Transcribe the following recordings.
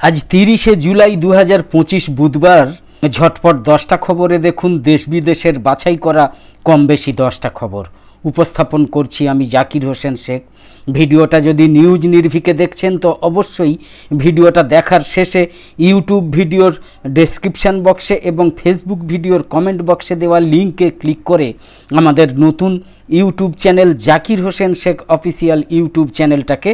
আজ তিরিশে জুলাই দু হাজার পঁচিশ বুধবার। ঝটপট দশটা খবরে দেখুন দেশ বিদেশের বাছাই করা কম বেশি দশটা খবর। উপস্থাপন করছি আমি জাকির হোসেন শেখ। ভিডিওটা যদি নিউজ নির্ভিকে দেখছেন, তো অবশ্যই ভিডিওটা দেখার শেষে ইউটিউব ভিডিওর ডেসক্রিপশান বক্সে এবং ফেসবুক ভিডিওর কমেন্ট বক্সে দেওয়া লিঙ্কে ক্লিক করে আমাদের নতুন YouTube channel Zakir Hossain Sheikh official YouTube চ্যানেলটাকে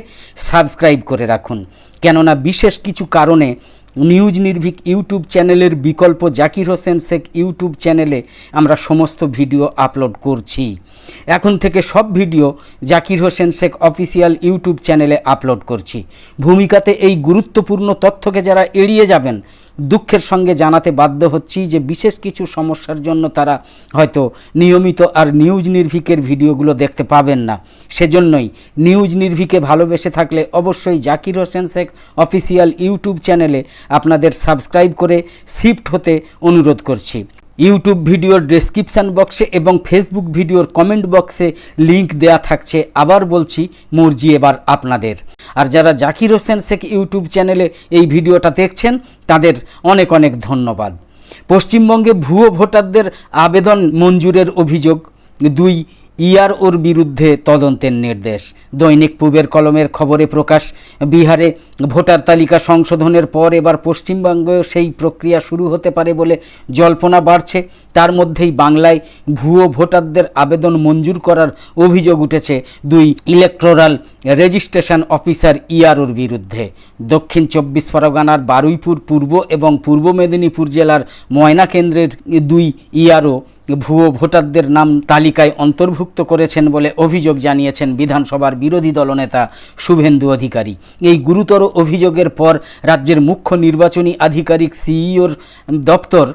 সাবস্ক্রাইব করে রাখুন। কেননা বিশেষ কিছু কারণে নিউজ নির্ভীক ইউটিউব চ্যানেলের বিকল্প জাকির হোসেন শেখ ইউটিউব চ্যানেলে আমরা সমস্ত ভিডিও আপলোড করছি। এখন থেকে সব video Zakir Hossain Sheikh official YouTube চ্যানেলে আপলোড করছি। ভূমিকাতে এই গুরুত্বপূর্ণ তথ্যকে যারা এড়িয়ে যাবেন, দুঃখের সঙ্গে জানাতে বাধ্য হচ্ছি যে বিশেষ কিছু সমস্যার জন্য তারা হয়তো নিয়মিত আর নিউজ নির্ভিকের ভিডিওগুলো দেখতে পাবেন না। সেজন্যই নিউজ নির্ভিকে ভালোবেসে থাকলে অবশ্যই জাকির হোসেন শেখ অফিসিয়াল ইউটিউব চ্যানেলে আপনাদের সাবস্ক্রাইব করে শিফট হতে অনুরোধ করছি। ইউটিউব ভিডিওর ডেসক্রিপশান বক্সে এবং ফেসবুক ভিডিওর কমেন্ট বক্সে লিংক দেয়া থাকছে। আবার বলছি, মর্জি এবার আপনাদের। আর যারা জাকির হোসেন শেখ ইউটিউব চ্যানেলে এই ভিডিওটা দেখছেন, তাদের অনেক অনেক ধন্যবাদ। পশ্চিমবঙ্গে ভুয়ো ভোটারদের আবেদন মঞ্জুরের অভিযোগ। দুই ইআরওর বিরুদ্ধে তদন্তের নির্দেশ। দৈনিক পূবের কলমের খবরে প্রকাশ, বিহারে ভোটার তালিকা সংশোধনের পর এবার পশ্চিমবঙ্গেও সেই প্রক্রিয়া শুরু হতে পারে বলে জল্পনা বাড়ছে। তার মধ্যেই বাংলায় ভুয়ো ভোটারদের আবেদন মঞ্জুর করার অভিযোগ উঠেছে দুই ইলেকট্রাল রেজিস্ট্রেশন অফিসার ইআরওর বিরুদ্ধে। দক্ষিণ চব্বিশ পরগনার বারুইপুর পূর্ব এবং পূর্ব মেদিনীপুর জেলার ময়না কেন্দ্রের দুই ইআরও ভুয়ো ভোটারদের নাম তালিকায় অন্তর্ভুক্ত করেছেন বলে অভিযোগ জানিয়েছেন বিধানসভার বিরোধী দলনেতা শুভেন্দু অধিকারী। এই গুরুতর অভিযোগের পর রাজ্যের মুখ্য নির্বাচনী আধিকারিক, সিইওর দপ্তর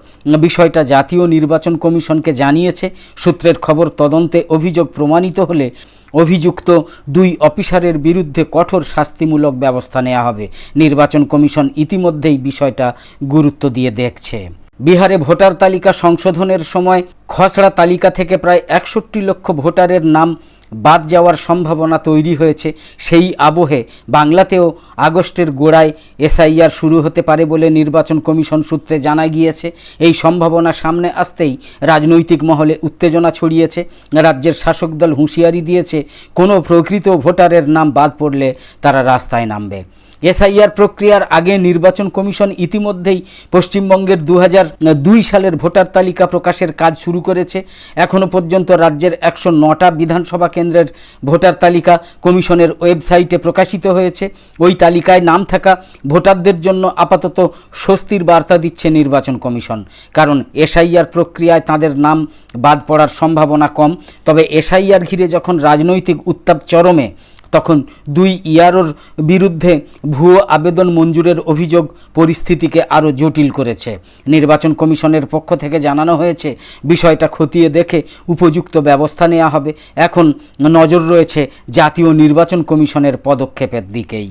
বিষয়টা জাতীয় নির্বাচন কমিশনকে জানিয়েছে। সূত্রের খবর, তদন্তে অভিযোগ প্রমাণিত হলে অভিযুক্ত দুই অফিসারের বিরুদ্ধে কঠোর শাস্তিমূলক ব্যবস্থা নেওয়া হবে। নির্বাচন কমিশন ইতিমধ্যেই বিষয়টা গুরুত্ব দিয়ে দেখছে। বিহারে ভোটার তালিকা সংশোধনের সময় খসড়া তালিকা থেকে প্রায় একষট্টি লক্ষ ভোটারের নাম বাদ যাওয়ার সম্ভাবনা তৈরি হয়েছে। সেই আবহে বাংলাতেও আগস্টের গোড়ায় এসআইআর শুরু হতে পারে বলে নির্বাচন কমিশন সূত্রে জানা গিয়েছে। এই সম্ভাবনা সামনে আসতেই রাজনৈতিক মহলে উত্তেজনা ছড়িয়েছে। রাজ্যের শাসক দল হুঁশিয়ারি দিয়েছে, কোনো প্রকৃত ভোটারের নাম বাদ পড়লে তারা রাস্তায় নামবে। এসআইআর প্রক্রিয়ার আগে নির্বাচন কমিশন ইতিমধ্যেই পশ্চিমবঙ্গের দু দুই সালের ভোটার তালিকা প্রকাশের কাজ শুরু করেছে। এখনও পর্যন্ত রাজ্যের একশো নটা বিধানসভা কেন্দ্রের ভোটার তালিকা কমিশনের ওয়েবসাইটে প্রকাশিত হয়েছে। ওই তালিকায় নাম থাকা ভোটারদের জন্য আপাতত স্বস্তির বার্তা দিচ্ছে নির্বাচন কমিশন। কারণ এসআইআর প্রক্রিয়ায় তাদের নাম বাদ পড়ার সম্ভাবনা কম। তবে এসআইআর ঘিরে যখন রাজনৈতিক উত্তাপ চরমে তখন দুই ইয়ারোর বিরুদ্ধে ভুয়ো আবেদন মঞ্জুরের অভিযোগ পরিস্থিতিকে আরও জটিল করেছে। নির্বাচন কমিশনের পক্ষ থেকে জানানো হয়েছে, বিষয়টা খতিয়ে দেখে উপযুক্ত ব্যবস্থা নেওয়া হবে। এখন নজর রয়েছে জাতীয় নির্বাচন কমিশনের পদক্ষেপের দিকেই।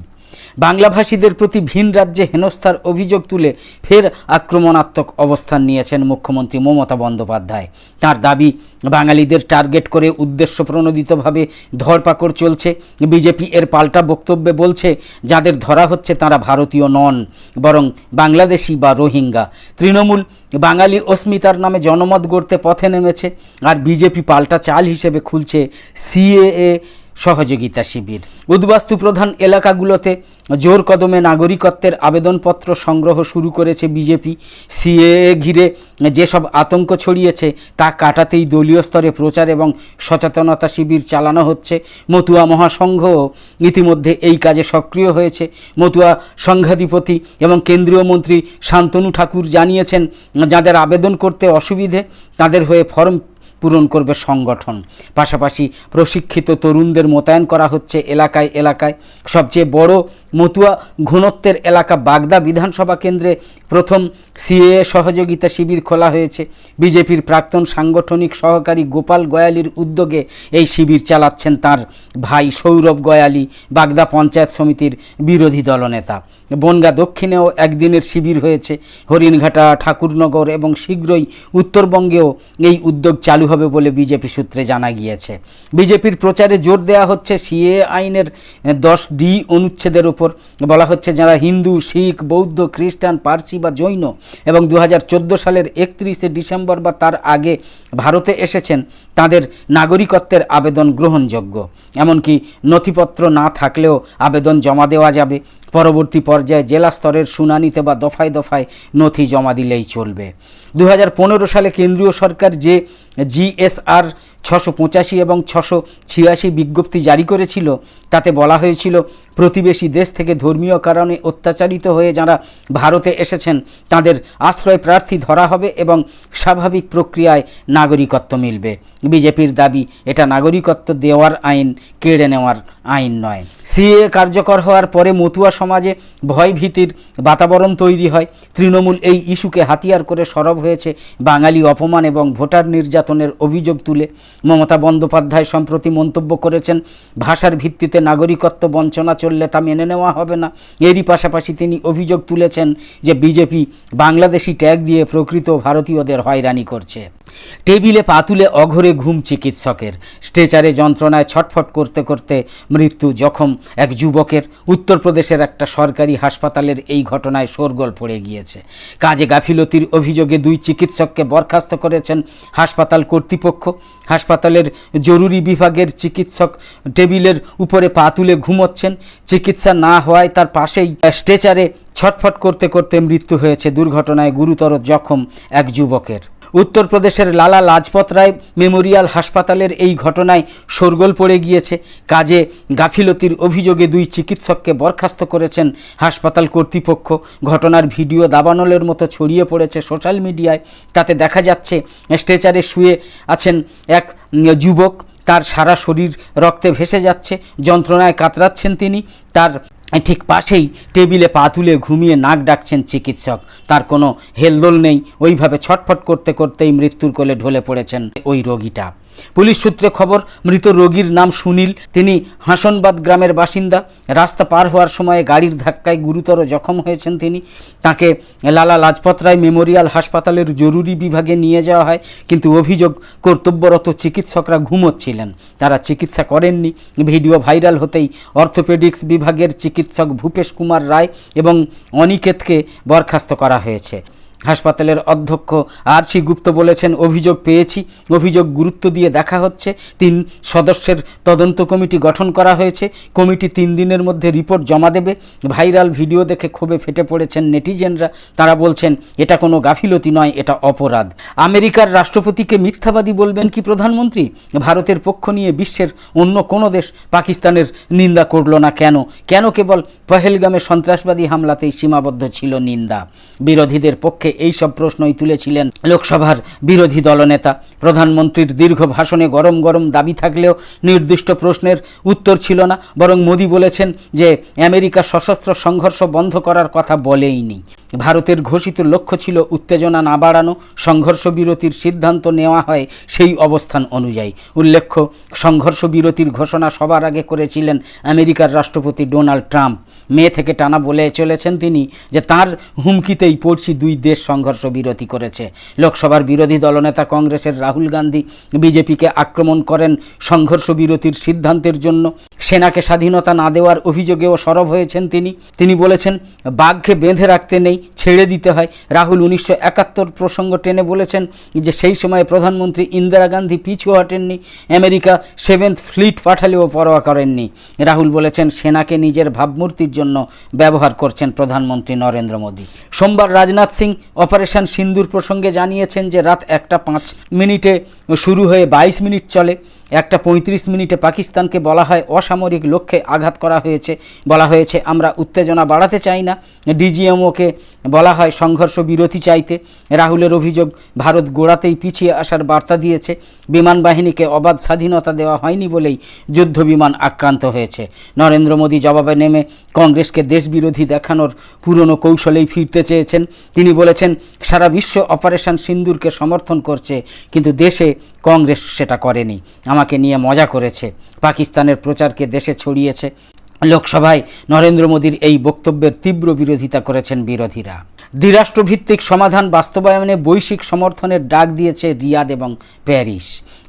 বাংলাভাষীদের প্রতি ভিন রাজ্যে হেনস্থার অভিযোগ তুলে ফের আক্রমণাত্মক অবস্থান নিয়েছেন মুখ্যমন্ত্রী মমতা বন্দ্যোপাধ্যায়। তার দাবি, বাঙালিদের টার্গেট করে উদ্দেশ্য প্রণোদিতভাবে ধরপাকড় চলছে। বিজেপি এর পাল্টা বক্তব্যে বলছে, যাদের ধরা হচ্ছে তারা ভারতীয় নন, বরং বাংলাদেশি বা রোহিঙ্গা। তৃণমূল বাঙালি অস্মিতার নামে জনমত গড়তে পথে নেমেছে, আর বিজেপি পাল্টা চাল হিসেবে খুলছে সিএএ সহযোগিতা শিবির। উদ্বাস্তু প্রধান এলাকাগুলোতে জোর কদমে নাগরিকত্বের আবেদনপত্র সংগ্রহ শুরু করেছে বিজেপি। সিএএ ঘিরে যেসব আতঙ্ক ছড়িয়েছে, তা কাটাতেই দলীয় স্তরে প্রচার এবং সচেতনতা শিবির চালানো হচ্ছে। মতুয়া মহাসংঘও ইতিমধ্যে এই কাজে সক্রিয় হয়েছে। মতুয়া সংঘাধিপতি এবং কেন্দ্রীয় মন্ত্রী শান্তনু ঠাকুর জানিয়েছেন, যাদের আবেদন করতে অসুবিধে, তাদের হয়ে ফর্ম পূরণ করবে সংগঠন। পাশাপাশি প্রশিক্ষিত তরুণদের মোতায়েন করা হচ্ছে এলাকায় এলাকায়। সবচেয়ে বড় মতুয়া ঘনত্বের এলাকা বাগদা বিধানসভা কেন্দ্রে প্রথম সিএ সহযোগিতা শিবির খোলা হয়েছে। বিজেপির প্রাক্তন সাংগঠনিক সহকারী গোপাল গয়ালির উদ্যোগে এই শিবির চালাচ্ছেন তার ভাই সৌরভ গয়ালি, বাগদা পঞ্চায়েত সমিতির বিরোধী দলনেতা। বনগা দক্ষিণেও একদিনের শিবির হয়েছে। হরিণঘাটা, ঠাকুরনগর এবং শীঘ্রই উত্তরবঙ্গেও এই উদ্যোগ চালু হবে বলে বিজেপি সূত্রে জানা গিয়েছে। বিজেপির প্রচারে জোর দেওয়া হচ্ছে সিএ আইনের দশ ডি অনুচ্ছেদের উপর। ওপর বলা হচ্ছে যারা হিন্দু, শিখ, বৌদ্ধ, খ্রিস্টান, পার্সি বা জৈন এবং দু হাজার চোদ্দ সালের একত্রিশে ডিসেম্বর বা তার আগে ভারতে এসেছেন, তাদের নাগরিকত্বের আবেদন গ্রহণযোগ্য। এমনকি নথিপত্র না থাকলেও আবেদন জমা দেওয়া যাবে। পরবর্তী পর্যায়ে জেলা স্তরের শুনানিতে বা দফায় দফায় নথি জমা দিলেই চলবে। দু হাজার পনেরো সালে কেন্দ্রীয় সরকার যে জিএসআর ছশো পঁচাশি এবং ছশো ছিয়াশি বিজ্ঞপ্তি জারি করেছিল, তাতে বলা হয়েছিল প্রতিবেশী দেশ থেকে ধর্মীয় কারণে অত্যাচারিত হয়ে যারা ভারতে এসেছেন, তাদের আশ্রয় প্রার্থী ধরা হবে এবং স্বাভাবিক প্রক্রিয়ায় নাগরিকত্ব মিলবে। বিজেপির দাবি, এটা নাগরিকত্ব দেওয়ার আইন, কেড়ে নেওয়ার আইন নয়। সিএ কার্যকর হওয়ার পরে মতুয়া সমাজে ভয় ভীতির বাতাবরণ তৈরি হয়। তৃণমূল এই ইস্যুকে হাতিয়ার করে সরব হয়েছে বাঙালি অপমান এবং ভোটার নির্যাতনের অভিযোগ তুলে। মমতা বন্দ্যোপাধ্যায় সম্প্রতি মন্তব্য করেছেন, ভাষার ভিত্তিতে নাগরিকত্ব বঞ্চনা চললে তা মেনে নেওয়া হবে না। এরই পাশাপাশি তিনি অভিযোগ তুলেছেন যে বিজেপি বাংলাদেশি ট্যাগ দিয়ে প্রকৃত ভারতীয়দের হয়রানি করছে। টেবিলে পা তুলে অঘরে ঘুম চিকিৎসকের। স্ট্রেচারে যন্ত্রণায় ছটফট করতে করতে মৃত্যু জখম এক যুবকের। উত্তরপ্রদেশের একটা সরকারি হাসপাতালের এই ঘটনায় শোরগোল পড়ে গিয়েছে। কাজে গাফিলতির অভিযোগে দুই চিকিৎসককে বরখাস্ত করেছেন হাসপাতাল কর্তৃপক্ষ। হাসপাতালের জরুরি বিভাগের চিকিৎসক টেবিলের উপরে পা তুলে ঘুমোচ্ছেন। চিকিৎসা না হওয়ায় তার পাশেই স্ট্রেচারে ছটফট করতে করতে মৃত্যু হয়েছে দুর্ঘটনায় গুরুতর জখম এক যুবকের। উত্তরপ্রদেশের লালা লাজপত রায় মেমোরিয়াল হাসপাতালের এই ঘটনায় শোরগোল পড়ে গিয়েছে। কাজে গাফিলতির অভিযোগে দুই চিকিৎসককে বরখাস্ত করেছেন হাসপাতাল কর্তৃপক্ষ। ঘটনার ভিডিও দাবানলের মতো ছড়িয়ে পড়েছে সোশ্যাল মিডিয়ায়। তাতে দেখা যাচ্ছে, স্ট্রেচারে শুয়ে আছেন এক যুবক। তার সারা শরীর রক্তে ভেসে যাচ্ছে। যন্ত্রণায় কাতরাচ্ছেন তিনি। তার ঠিক পাশেই টেবিলে পা তুলে ঘুমিয়ে নাক ডাকছেন চিকিৎসক। তার কোনো হেলদোল নেই। ওইভাবে ছটফট করতে করতেই মৃত্যুর কোলে ঢলে পড়েছেন ওই রোগীটা। পুলিশ সূত্রে খবর, মৃত রোগীর নাম সুনীল। তিনি হাসনবাদ গ্রামের বাসিন্দা। রাস্তা পার হওয়ার সময় গাড়ির ধাক্কায় গুরুতর জখম হয়েছেন তিনি। তাকে লালা লাজপত রায় মেমোরিয়াল হাসপাতালের জরুরি বিভাগে নিয়ে যাওয়া হয়। কিন্তু অভিযোগ, কর্তব্যরত চিকিৎসকরা ঘুমোচ্ছিলেন। তারা চিকিৎসা করেননি। ভিডিও ভাইরাল হতেই অর্থোপেডিক্স বিভাগের চিকিৎসক ভূপেশ কুমার রায় এবং অনিকেতকে বরখাস্ত করা হয়েছে। হাসপাতালের অধ্যক্ষ আরসি গুপ্ত বলেছেন, অভিযোগ পেয়েছি। অভিযোগ গুরুত্ব দিয়ে দেখা হচ্ছে। তিন সদস্যের তদন্ত কমিটি গঠন করা হয়েছে। কমিটি তিন দিনের মধ্যে রিপোর্ট জমা দেবে। ভাইরাল ভিডিও দেখে ক্ষোভে ফেটে পড়েছেন নেটিজেনরা। তারা বলছেন, এটা কোনো গাফিলতি নয়, এটা অপরাধ। আমেরিকার রাষ্ট্রপতিকে মিথ্যাবাদী বলবেন কি প্রধানমন্ত্রী? ভারতের পক্ষ নিয়ে বিশ্বের অন্য কোনো দেশ পাকিস্তানের নিন্দা করল না কেন? কেন কেবল পহেলগামে সন্ত্রাসবাদী হামলাতেই সীমাবদ্ধ ছিল নিন্দা? বিরোধীদের পক্ষে এই সব প্রশ্নই তুলেছিলেন লোকসভার বিরোধী দলনেতা। প্রধানমন্ত্রীর দীর্ঘ ভাষণে গরম গরম দাবি থাকলেও নির্দিষ্ট প্রশ্নের উত্তর ছিল না, বরং মোদি বলেছেন যে, আমেরিকা সশস্ত্র সংঘর্ষ বন্ধ করার কথা বলেইনি। ভারতের ঘোষিত লক্ষ্য ছিল উত্তেজনা না বাড়ানো, সংঘর্ষ বিরতির সিদ্ধান্ত নেওয়া হয় সেই অবস্থান অনুযায়ী। উল্লেখ্য, সংঘর্ষ বিরতির ঘোষণা সবার আগে করেছিলেন আমেরিকার রাষ্ট্রপতি ডোনাল্ড ট্রাম্প। মে থেকে টানা বলে চলেছেন তিনি যে তার হুমকিতেই পড়শি দুই দেশ সংঘর্ষ বিরতি করেছে। লোকসভার বিরোধী দলনেতা কংগ্রেসের রাহুল গান্ধী বিজেপিকে আক্রমণ করেন সংঘর্ষ বিরতির সিদ্ধান্তের জন্য। সেনাকে স্বাধীনতা না দেওয়ার অভিযোগেও সরব হয়েছেন তিনি। তিনি বলেছেন, বাঘকে বেঁধে রাখতে নেই, ছেড়ে দিতে হয়। রাহুল উনিশশো একাত্তর প্রসঙ্গ টেনে বলেছেন যে, সেই সময় প্রধানমন্ত্রী ইন্দিরা গান্ধী পিছু হটেননি, আমেরিকা সেভেন্থ ফ্লিট পাঠালেও পরোয়া করেননি। রাহুল বলেছেন, সেনাকে নিজের ভাবমূর্তির জন্য ব্যবহার করছেন প্রধানমন্ত্রী নরেন্দ্র মোদী। সোমবার রাজনাথ সিং অপারেশন সিন্দুর প্রসঙ্গে জানিয়েছেন যে, রাত একটা পাঁচ মিনিটে শুরু হয়ে বাইশ মিনিট চলে। একটা পঁয়ত্রিশ মিনিটে পাকিস্তানকে বলা হয় অসামরিক লক্ষ্যে আঘাত করা হয়েছে। বলা হয়েছে, আমরা উত্তেজনা বাড়াতে চাই না। ডিজিএমওকে বলা হয় সংঘর্ষ বিরতি চাইতে। রাহুলের অভিযোগ, ভারত গোড়াতেই পিছিয়ে আসার বার্তা দিয়েছে। বিমান বাহিনীকে অবাধ স্বাধীনতা দেওয়া হয়নি বলেই যুদ্ধ বিমান আক্রান্ত হয়েছে। নরেন্দ্র মোদী জবাবে নেমে কংগ্রেসকে দেশবিরোধী দেখানোর পুরনো কৌশলেই ফিরতে চেয়েছেন। তিনি বলেছেন, সারা বিশ্ব অপারেশন সিন্দুরকে সমর্থন করছে, কিন্তু দেশে কংগ্রেস সেটা করেনি। আমাকে নিয়ে মজা করেছে। পাকিস্তানের প্রচারকে দেশে ছড়িয়েছে। লোকসভায় নরেন্দ্র মোদীর এই বক্তব্যের তীব্র বিরোধিতা করেছেন বিরোধীরা। দ্বিরাষ্ট্রভিত্তিক সমাধান বাস্তবায়নে বৈশ্বিক সমর্থনের ডাক দিয়েছে রিয়াদ এবং প্যারিস।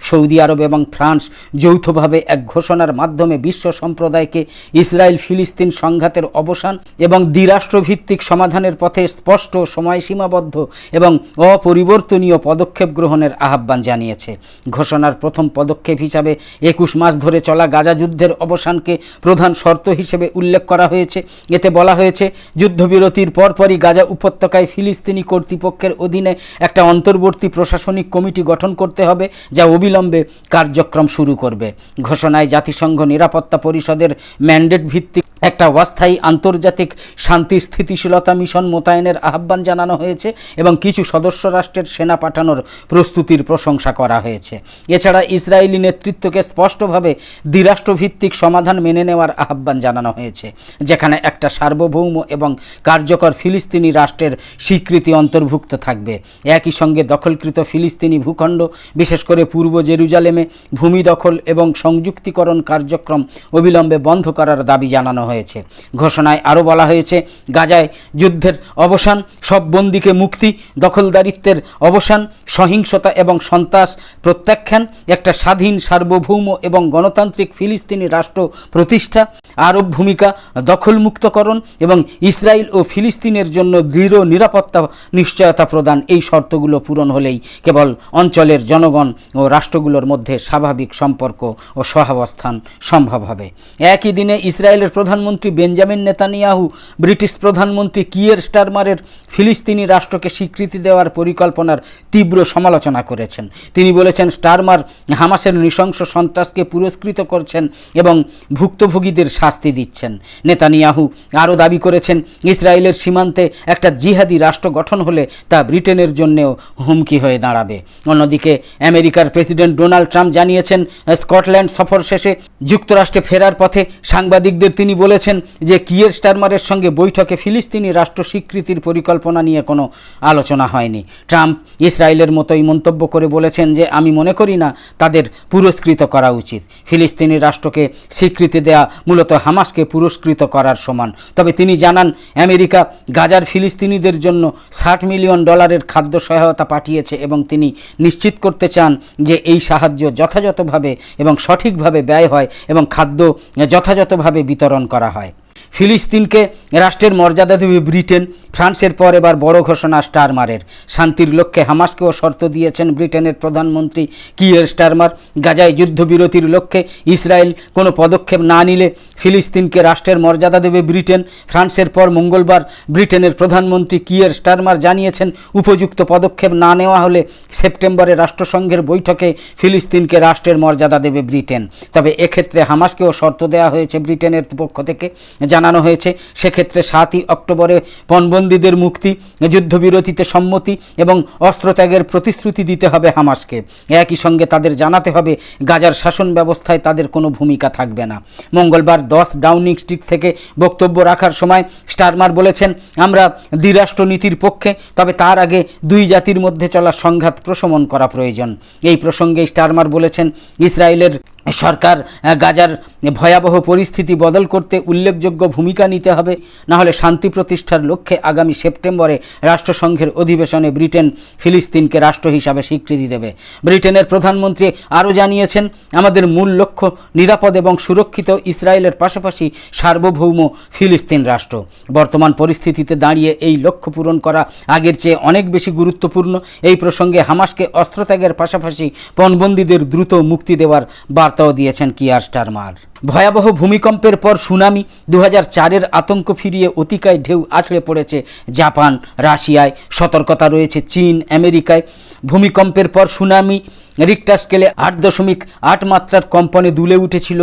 সৌদি আরব এবং ফ্রান্স যৌথভাবে এক ঘোষণার মাধ্যমে বিশ্ব সম্প্রদায়কে ইসরায়েল ফিলিস্তিন সংঘাতের অবসান এবং দ্বিরাষ্ট্রভিত্তিক সমাধানের পথে স্পষ্ট সময়সীমাবদ্ধ এবং অপরিবর্তনীয় পদক্ষেপ গ্রহণের আহ্বান জানিয়েছে। ঘোষণার প্রথম পদক্ষেপ হিসাবে একুশ মাস ধরে চলা গাজা যুদ্ধের অবসানকে প্রধান শর্ত হিসেবে উল্লেখ করা হয়েছে। এতে বলা হয়েছে, যুদ্ধবিরতির পরপরই গাজা উপত্যকায় ফিলিস্তিনি কর্তৃপক্ষের অধীনে একটা অন্তর্বর্তী প্রশাসনিক কমিটি গঠন করতে হবে, যা অবিলম্বে কার্যক্রম শুরু করবে। ঘোষণায় জাতিসংঘ নিরাপত্তা পরিষদের ম্যান্ডেট ভিত্তিক একটা অস্থায়ী আন্তর্জাতিক শান্তি স্থিতিশীলতা মিশন মোতায়েনের আহ্বান জানানো হয়েছে এবং কিছু সদস্য রাষ্ট্রের সেনা পাঠানোর প্রস্তুতির প্রশংসা করা হয়েছে। এছাড়া ইসরায়েলি নেতৃত্বকে স্পষ্টভাবে দ্বিরাষ্ট্রভিত্তিক সমাধান মেনে নেওয়ার আহ্বান জানানো হয়েছে, যেখানে একটা সার্বভৌম এবং কার্যকর ফিলিস্তিনি রাষ্ট্রের স্বীকৃতি অন্তর্ভুক্ত থাকবে। একই সঙ্গে দখলকৃত ফিলিস্তিনি ভূখণ্ড, বিশেষ করে পূর্ব জেরুজালেমে ভূমি দখল এবং সংযুক্তিকরণ কার্যক্রম অবিলম্বে বন্ধ করার দাবি জানানো হয়েছে। ঘোষণায় আরও বলা হয়েছে, গাজায় যুদ্ধের অবসান, সব বন্দীকে মুক্তি, দখলদারিত্বের অবসান, সহিংসতা এবং সন্ত্রাস প্রত্যাখ্যান, একটা স্বাধীন সার্বভৌম এবং গণতান্ত্রিক ফিলিস্তিনি রাষ্ট্র প্রতিষ্ঠা, আরব ভূমিকা দখলমুক্তকরণ এবং ইসরায়েল ও ফিলিস্তিনের জন্য দৃঢ় নিরাপত্তা নিশ্চয়তা প্রদান, এই শর্তগুলো পূরণ হলেই কেবল অঞ্চলের জনগণ ও রাষ্ট্রগুলোর মধ্যে স্বাভাবিক সম্পর্ক ও সহাবস্থান সম্ভব হবে। একই দিনে ইসরায়েলের প্রধানমন্ত্রী বেঞ্জামিন নেতানিয়াহু, ব্রিটিশ প্রধানমন্ত্রী কিয়ের স্টারমারের ফিলিস্তিনি রাষ্ট্রকে স্বীকৃতি দেওয়ার পরিকল্পনার তীব্র সমালোচনা করেছেন। তিনি বলেছেন, স্টারমার হামাসের নৃশংস সন্ত্রাসকে পুরস্কৃত করছেন এবং ভুক্তভোগীদের শাস্তি দিচ্ছেন। নেতানিয়াহু আরও দাবি করেছেন, ইসরায়েলের সীমান্তে একটা জিহাদি রাষ্ট্র গঠন হলে তা ব্রিটেনের জন্যেও হুমকি হয়ে দাঁড়াবে। অন্যদিকে আমেরিকার প্রেসিডেন্ট ডোনাল্ড ট্রাম্প জানিয়েছেন, স্কটল্যান্ড সফর শেষে যুক্তরাষ্ট্রে ফেরার পথে সাংবাদিকদের তিনি বলেছেন যে কিয়ের স্টারমারের সঙ্গে বৈঠকে ফিলিস্তিনি রাষ্ট্র স্বীকৃতির পরিকল্পনা নিয়ে কোনো আলোচনা হয়নি। ট্রাম্প ইসরায়েলের মতোই মন্তব্য করে বলেছেন যে, আমি মনে করি না, তাদের পুরস্কৃত করা উচিত। ফিলিস্তিনি রাষ্ট্রকে স্বীকৃতি দেয়া মূলত হামাসকে পুরস্কৃত করার সমান। তবে তিনি জানান, আমেরিকা গাজার ফিলিস্তিনিদের জন্য ষাট মিলিয়ন ডলারের খাদ্য সহায়তা পাঠিয়েছে এবং তিনি নিশ্চিত করতে চান যে এই সাহায্য যথাযথভাবে এবং সঠিকভাবে ব্যয় হয় এবং খাদ্য যথাযথভাবে বিতরণ করা হয়। ফিলিস্তিনকে রাষ্ট্রের মর্যাদা দেবে ব্রিটেন। ফ্রান্সের পর এবার বড় ঘোষণা স্টারমারের। শান্তির লক্ষ্যে হামাসকেও শর্ত দিয়েছেন ব্রিটেনের প্রধানমন্ত্রী কিয়ের স্টারমার। গাজায় যুদ্ধবিরতির লক্ষ্যে ইসরায়েল কোনো পদক্ষেপ না নিলে ফিলিস্তিনকে রাষ্ট্রের মর্যাদা দেবে ব্রিটেন। ফ্রান্সের পর মঙ্গলবার ব্রিটেনের প্রধানমন্ত্রী কিয়ের স্টারমার জানিয়েছেন, উপযুক্ত পদক্ষেপ না নেওয়া হলে সেপ্টেম্বরে রাষ্ট্রসংঘের বৈঠকে ফিলিস্তিনকে রাষ্ট্রের মর্যাদা দেবে ব্রিটেন। তবে এক্ষেত্রে হামাসকেও শর্ত দেওয়া হয়েছে ব্রিটেনের পক্ষ থেকে জানানো হয়েছে। সেক্ষেত্রে সাতই অক্টোবরে পণবন্দীদের মুক্তি, যুদ্ধবিরতিতে সম্মতি এবং অস্ত্রত্যাগের প্রতিশ্রুতি দিতে হবে হামাসকে। একই সঙ্গে তাদের জানাতে হবে, গাজার শাসন ব্যবস্থায় তাদের কোনো ভূমিকা থাকবে না। মঙ্গলবার দশ ডাউনিং স্ট্রিট থেকে বক্তব্য রাখার সময় স্টারমার বলেছেন, আমরা দ্বিরাষ্ট্র নীতির পক্ষে, তবে তার আগে দুই জাতির মধ্যে চলা সংঘাত প্রশমন করা প্রয়োজন। এই প্রসঙ্গে স্টারমার বলেছেন, ইসরায়েলের সরকার গাজার ভয়াবহ পরিস্থিতি বদল করতে উল্লেখযোগ্য ভূমিকা নিতে হবে। না হলে শান্তি প্রতিষ্ঠার লক্ষ্যে আগামী সেপ্টেম্বরে রাষ্ট্রসংঘের অধিবেশনে ব্রিটেন ফিলিস্তিনকে রাষ্ট্র হিসাবে স্বীকৃতি দেবে। ব্রিটেনের প্রধানমন্ত্রী আরও জানিয়েছেন, আমাদের মূল লক্ষ্য নিরাপদ এবং সুরক্ষিত ইসরায়েলের পাশাপাশি সার্বভৌম ফিলিস্তিন রাষ্ট্র। বর্তমান পরিস্থিতিতে দাঁড়িয়ে এই লক্ষ্য পূরণ করা আগের চেয়ে অনেক বেশি গুরুত্বপূর্ণ। এই প্রসঙ্গে হামাসকে অস্ত্রত্যাগের পাশাপাশি পণবন্দীদের দ্রুত মুক্তি দেওয়ার বার্তাও দিয়েছেন কিয়ার স্টারমার। ভয়াবহ ভূমিকম্পের পর সুনামি দু চারের আতঙ্ক ফিরিয়ে অতিকায় ঢেউ আছড়ে পড়েছে জাপান, রাশিয়ায়, সতর্কতা রয়েছে চীন, আমেরিকায়। ভূমিকম্পের পর সুনামি, রিক্টার স্কেলে আট দশমিক আট মাত্রার কম্পনে দুলে উঠেছিল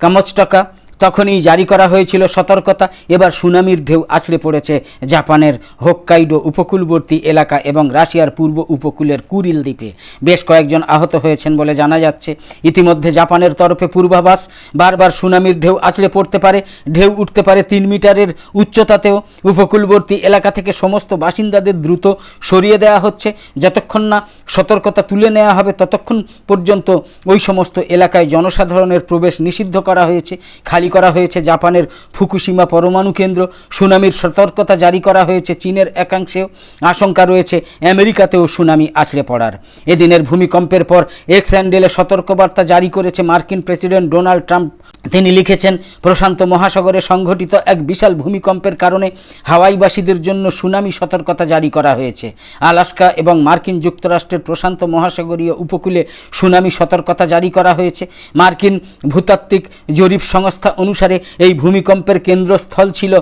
কামচটকা। তখনই জারি করা হয়েছিল সতর্কতা। এবার সুনামির ঢেউ আছড়ে পড়েছে। জাপানের হোক্কাইডো উপকূলবর্তী এলাকা এবং রাশিয়ার পূর্ব উপকূলের কুরিল দ্বীপে। বেশ কয়েকজন আহত হয়েছেন বলে জানা যাচ্ছে। ইতিমধ্যে জাপানের তরফে পূর্বাভাস, বারবার সুনামির ঢেউ আছড়ে পড়তে পারে, ঢেউ উঠতে পারে তিন মিটারের উচ্চতাতেও। উপকূলবর্তী এলাকা থেকে সমস্ত বাসিন্দাদের দ্রুত সরিয়ে দেওয়া হচ্ছে। যতক্ষণ না সতর্কতা তুলে নেওয়া হবে, ততক্ষণ পর্যন্ত ওই সমস্ত এলাকায় জনসাধারণের প্রবেশ নিষিদ্ধ করা হয়েছে। খালি খালি করা হয়েছে জাপানের ফুকুশিমা পরমাণু কেন্দ্র। সুনামির সতর্কতা জারি করা হয়েছে চীনের একাংশেও। আশঙ্কা রয়েছে আমেরিকাতেও সুনামি আছড়ে পড়ার। এদিনের ভূমিকম্পের পর এক্স হ্যান্ডেলে সতর্কবার্তা জারি করেছে মার্কিন প্রেসিডেন্ট ডোনাল্ড ট্রাম্প। তিনি লিখেছেন, প্রশান্ত মহাসাগরে সংঘটিত এক বিশাল ভূমিকম্পের কারণে হাওয়াইবাসীদের জন্য সুনামি সতর্কতা জারি করা হয়েছে। আলাস্কা এবং মার্কিন যুক্তরাষ্ট্রের প্রশান্ত মহাসাগরীয় উপকূলে সুনামি সতর্কতা জারি করা হয়েছে। মার্কিন ভূতাত্ত্বিক জরিপ সংস্থা অনুসারে এই ভূমিকম্পের কেন্দ্রস্থল ছিল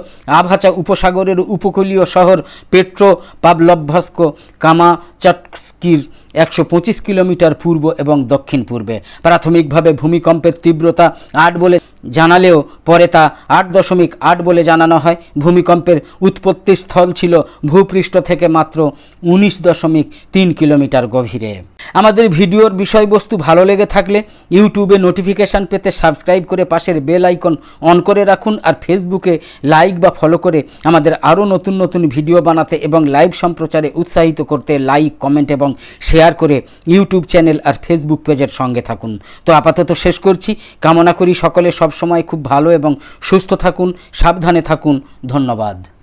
আভাচা উপসাগরের উপকূলীয় শহর পেট্রো পাবলভস্কো কামাচটস্কির একশো পঁচিশ কিলোমিটার পূর্ব এবং দক্ষিণ পূর্বে। প্রাথমিকভাবে ভূমিকম্পের তীব্রতা আট বলে জানালেও পরে তা আট দশমিক আট বলে জানানো হয়। ভূমিকম্পের উৎপত্তিস্থল ছিল ভূপৃষ্ঠ থেকে মাত্র উনিশ দশমিক তিন কিলোমিটার গভীরে। আমাদের ভিডিওর বিষয়বস্তু ভালো লেগে থাকলে ইউটিউবে নোটিফিকেশান পেতে সাবস্ক্রাইব করে পাশের বেল আইকন অন করে রাখুন আর ফেসবুকে লাইক বা ফলো করে আমাদের আরও নতুন নতুন ভিডিও বানাতে এবং লাইভ সম্প্রচারে উৎসাহিত করতে লাইক কমেন্ট এবং শেয়ার করে ইউটিউব চ্যানেল আর ফেসবুক পেজের সঙ্গে থাকুন। তো আপাতত শেষ করছি। কামনা করি সকলে সবসময় খুব ভালো এবং সুস্থ থাকুন, সাবধানে থাকুন। ধন্যবাদ।